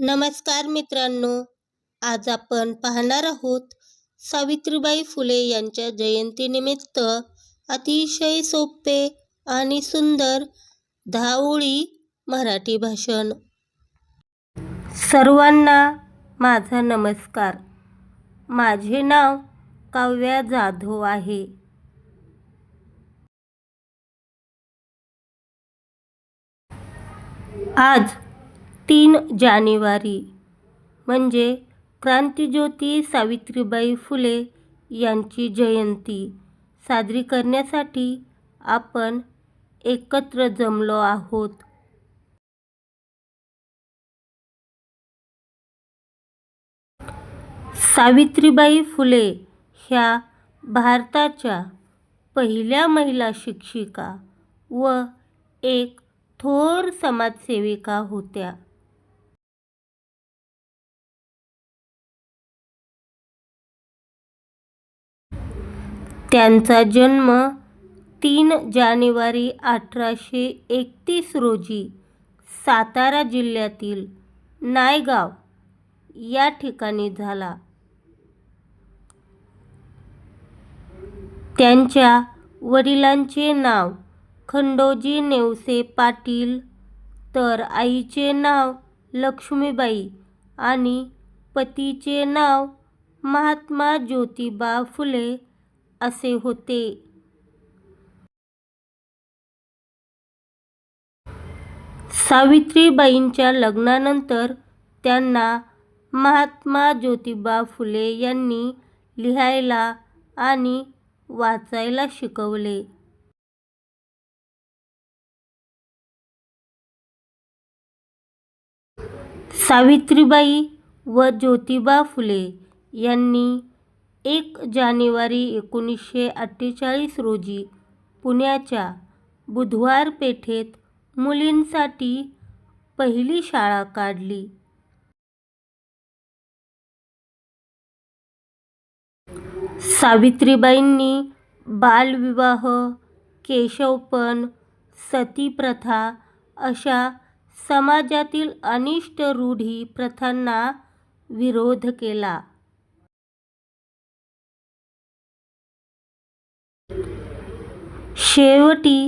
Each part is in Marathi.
नमस्कार मित्रांनो आज आपण पाहणार आहोत सावित्रीबाई फुले यांच्या जयंतीनिमित्त अतिशय सोपे आणि सुंदर धावळी मराठी भाषण. सर्वांना माझा नमस्कार. माझे नाव काव्या जाधव आहे. आज तीन जानेवारी. म्हणजे क्रांतिज्योती सावित्रीबाई फुले यांची जयंती. साजरी करण्यासाठी आपण एकत्र जमलो आहोत. सावित्रीबाई फुले ह्या भारताच्या पहिल्या महिला शिक्षिका व एक थोर समाजसेविका होत्या. त्यांचा जन्म तीन जानेवारी अठराशे एकतीस रोजी सातारा जिल्ह्यातील नायगाव या ठिकाणी झाला. त्यांच्या वडिलांचे नाव खंडोजी नेवसे पाटील तर आईचे नाव लक्ष्मीबाई आणि पतीचे नाव महात्मा ज्योतिबा फुले असे होते. सावित्रीबाईंच्या लग्नानंतर त्यांना महात्मा ज्योतिबा फुले यांनी लिहायला आणि वाचायला शिकवले. सावित्रीबाई व ज्योतिबा फुले यांनी एक जानेवारी एकोणीसशे अठ्ठेचाळीस रोजी पुण्याच्या बुधवार पेठेत मुलींसाठी पहिली शाळा काढली. सावित्रीबाईंनी बालविवाह केशवपण सतीप्रथा अशा समाजातील अनिष्ट रूढी प्रथांना विरोध केला. शेवटी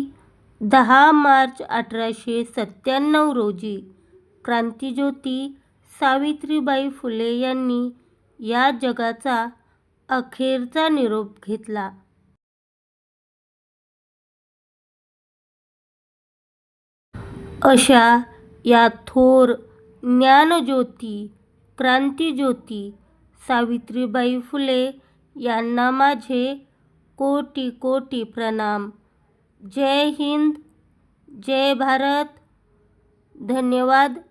दहा मार्च अठराशे सत्त्याण्णव रोजी क्रांतिज्योती सावित्रीबाई फुले यांनी या जगाचा अखेरचा निरोप घेतला. अशा या थोर ज्ञानज्योती क्रांतिज्योती सावित्रीबाई फुले यांना माझे कोटी कोटी प्रणाम. जय हिंद जय भारत. धन्यवाद.